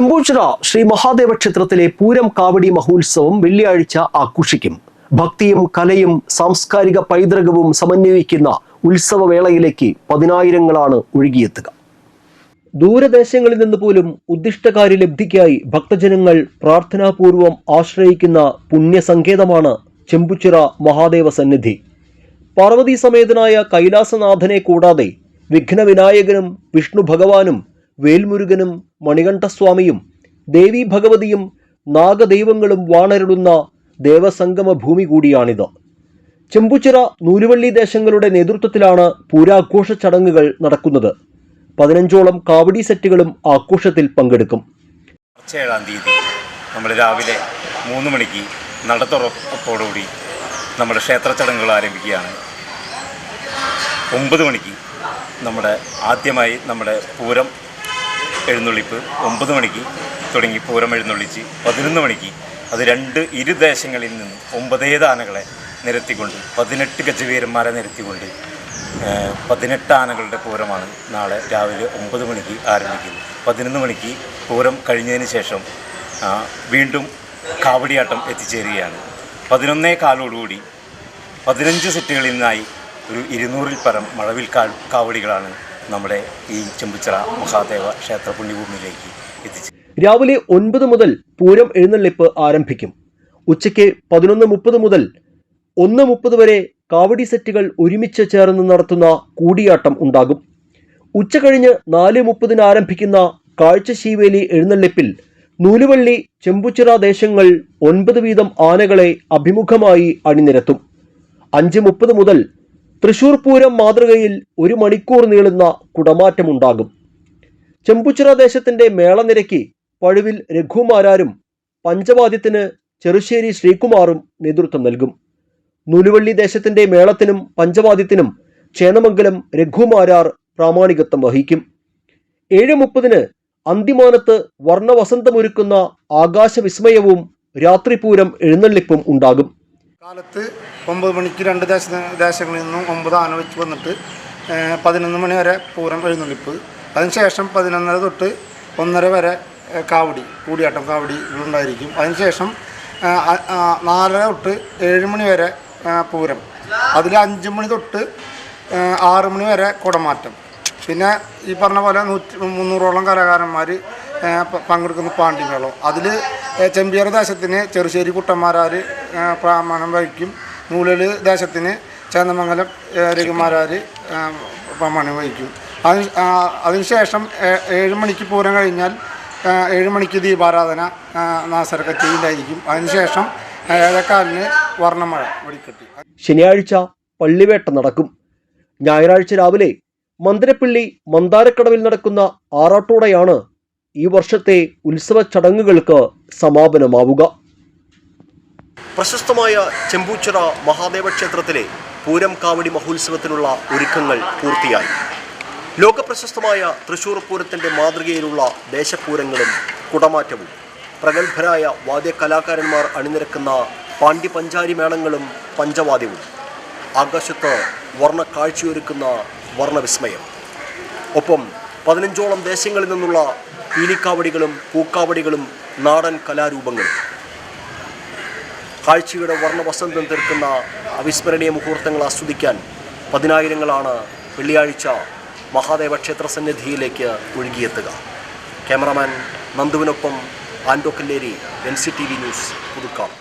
ചെമ്പൂച്ചിറ ശ്രീ മഹാദേവ ക്ഷേത്രത്തിലെ പൂരം കാവടി മഹോത്സവം വെള്ളിയാഴ്ച ആഘോഷിക്കും. ഭക്തിയും കലയും സാംസ്കാരിക പൈതൃകവും സമന്വയിക്കുന്ന ഉത്സവവേളയിലേക്ക് പതിനായിരങ്ങളാണ് ഒഴുകിയെത്തുക. ദൂരദേശങ്ങളിൽ നിന്ന് പോലും ഉദ്ദിഷ്ടകാര്യ ലബ്ധിക്കായി ഭക്തജനങ്ങൾ പ്രാർത്ഥനാപൂർവം ആശ്രയിക്കുന്ന പുണ്യസങ്കേതമാണ് ചെമ്പുച്ചിറ മഹാദേവ സന്നിധി. പാർവതി സമേതനായ കൈലാസനാഥനെ കൂടാതെ വിഘ്നവിനായകനും വിഷ്ണു ഭഗവാനും വേൽമുരുകനും മണികണ്ഠസ്വാമിയും ദേവി ഭഗവതിയും നാഗദൈവങ്ങളും വാണരുളുന്ന ദേവസംഗമ ഭൂമി കൂടിയാണിത്. ചെമ്പുച്ചിറ നൂലുവള്ളി ദേശങ്ങളുടെ നേതൃത്വത്തിലാണ് പൂരാഘോഷ ചടങ്ങുകൾ നടക്കുന്നത്. പതിനഞ്ചോളം കാവടി സെറ്റുകളും ആഘോഷത്തിൽ പങ്കെടുക്കും. ഏഴാം തീയതി നമ്മൾ രാവിലെ മൂന്ന് മണിക്ക് നടത്തുറപ്പോടുകൂടി നമ്മുടെ ക്ഷേത്ര ചടങ്ങുകൾ ആരംഭിക്കുകയാണ്. ഒമ്പത് മണിക്ക് നമ്മുടെ ആദ്യമായി നമ്മുടെ പൂരം എഴുന്നള്ളിപ്പ് ഒമ്പത് മണിക്ക് തുടങ്ങി പൂരം എഴുന്നള്ളിച്ച് പതിനൊന്ന് മണിക്ക്. അത് രണ്ട് ഇരു ദേശങ്ങളിൽ നിന്ന് ഒമ്പതേത് ആനകളെ നിരത്തിക്കൊണ്ട് പതിനെട്ട് ഗജവീരന്മാരെ നിരത്തിക്കൊണ്ട് പതിനെട്ട് ആനകളുടെ പൂരമാണ് നാളെ രാവിലെ ഒമ്പത് മണിക്ക് ആരംഭിക്കുന്നത്. പതിനൊന്ന് മണിക്ക് പൂരം കഴിഞ്ഞതിന് ശേഷം വീണ്ടും കാവടിയാട്ടം എത്തിച്ചേരുകയാണ്. പതിനൊന്നേ കാലോടുകൂടി പതിനഞ്ച് സെറ്റുകളിൽ നിന്നായി ഒരു ഇരുന്നൂറിൽ പരം മഴവിൽ കാവടികളാണ് നമ്മുടെ ഈ ചെമ്പുച്ചിറ മഹാദേവ ക്ഷേത്ര പുണ്യഭൂമിയിലേക്ക് എത്തിച്ചു. രാവിലെ ഒൻപത് മുതൽ പൂരം എഴുന്നള്ളിപ്പ് ആരംഭിക്കും. ഉച്ചയ്ക്ക് പതിനൊന്ന് മുപ്പത് മുതൽ ഒന്ന് മുപ്പത് വരെ കാവടി സെറ്റുകൾ ഒരുമിച്ച് ചേർന്ന് നടത്തുന്ന കൂടിയാട്ടം ഉണ്ടാകും. ഉച്ച കഴിഞ്ഞ് നാല് മുപ്പതിന് ആരംഭിക്കുന്ന കാഴ്ചശീവേലി എഴുന്നള്ളിപ്പിൽ നൂലുവള്ളി ചെമ്പുച്ചിറ ദേശങ്ങൾ ഒൻപത് വീതം ആനകളെ അഭിമുഖമായി അണിനിരത്തും. അഞ്ച് മുപ്പത് മുതൽ തൃശൂർ പൂരം മാതൃകയിൽ ഒരു മണിക്കൂർ നീളുന്ന കുടമാറ്റമുണ്ടാകും. ചെമ്പുച്ചിറ ദേശത്തിന്റെ മേളനിരക്കി പഴുവിൽ രഘുമാരാരും പഞ്ചവാദ്യത്തിന് ചെറുശ്ശേരി ശ്രീകുമാറും നേതൃത്വം നൽകും. നൂലുവള്ളി ദേശത്തിന്റെ മേളത്തിനും പഞ്ചവാദ്യത്തിനും ചേന്നമംഗലം രഘുമാരാർ പ്രാമാണികത്വം വഹിക്കും. ഏഴ് മുപ്പതിന് അന്തിമാനത്ത് വർണവസന്തമൊരുക്കുന്ന ആകാശവിസ്മയവും രാത്രിപൂരം എഴുന്നള്ളിപ്പും ഉണ്ടാകും. കാലത്ത് ഒമ്പത് മണിക്ക് രണ്ട് ദേശ ദേശങ്ങളിൽ നിന്നും ഒമ്പത് ആന വെച്ച് വന്നിട്ട് പതിനൊന്ന് മണി വരെ പൂരം എഴുന്നള്ളിപ്പ്. അതിനുശേഷം പതിനൊന്നര തൊട്ട് ഒന്നര വരെ കാവടി കൂടിയാട്ടം കാവടി ഉണ്ടായിരിക്കും അതിനുശേഷം നാലര തൊട്ട് ഏഴ് മണി വരെ പൂരം. അതിൽ അഞ്ച് മണി തൊട്ട് ആറ് മണി വരെ കുടമാറ്റം. പിന്നെ ഈ പറഞ്ഞ പോലെ നൂറ്റി മുന്നൂറോളം കലാകാരന്മാർ പങ്കെടുക്കുന്ന പാണ്ഡിമേളം അതിൽ ചെമ്പിയർ ദേശത്തിന് ചെറുശ്ശേരി കുട്ടന്മാരാർ പ്രമാണം വഹിക്കും. നൂലല് ദേശത്തിന് ചേന്നമംഗലം ഏഹ്, രഘുമാരാർ പ്രമാണം വഹിക്കും. അതിന് അതിനുശേഷം ഏഴ് മണിക്ക് പൂരം കഴിഞ്ഞാൽ ഏഴ് മണിക്ക് ദീപാരാധന ആ, ചെയ്യുന്നതായിരിക്കും കച്ചേരിയിലായിരിക്കും അതിനുശേഷം ഏഴക്കാലിന് വർണമഴ വെടിക്കെട്ടി. ശനിയാഴ്ച പള്ളിവേട്ട നടക്കും. ഞായറാഴ്ച രാവിലെ മന്ദിരപ്പള്ളി മന്ദാരക്കടവിൽ നടക്കുന്ന ആറാട്ടോടെയാണ് ഈ വർഷത്തെ ഉത്സവ ചടങ്ങുകൾക്ക് സമാപനമാവുക. പ്രശസ്തമായ ചെമ്പൂച്ചിറ മഹാദേവ ക്ഷേത്രത്തിലെ പൂരം കാവടി മഹോത്സവത്തിനുള്ള ഒരുക്കങ്ങൾ പൂർത്തിയായി. ലോകപ്രശസ്തമായ തൃശൂർ പൂരത്തിന്റെ മാതൃകയിലുള്ള ദേശപൂരങ്ങളും കുടമാറ്റവും പ്രഗത്ഭരായ വാദ്യകലാകാരന്മാർ അണിനിരക്കുന്ന പാണ്ഡ്യ പഞ്ചാരി മേളങ്ങളും പഞ്ചവാദ്യവും ആകാശത്ത് വർണ കാഴ്ചയൊരുക്കുന്ന വർണവിസ്മയം. ഒപ്പം പതിനഞ്ചോളം ദേശങ്ങളിൽ നിന്നുള്ള പീലിക്കാവടികളും പൂക്കാവടികളും നാടൻ കലാരൂപങ്ങളും കാഴ്ചയുടെ വർണവസന്തം തീർക്കുന്ന അവിസ്മരണീയ മുഹൂർത്തങ്ങൾ ആസ്വദിക്കാൻ പതിനായിരങ്ങളാണ് വെള്ളിയാഴ്ച മഹാദേവ ക്ഷേത്ര സന്നിധിയിലേക്ക് ഒഴുകിയെത്തുക. Cameraman നന്ദുവിനൊപ്പം Ando Kalleri N C T V news Puthukkad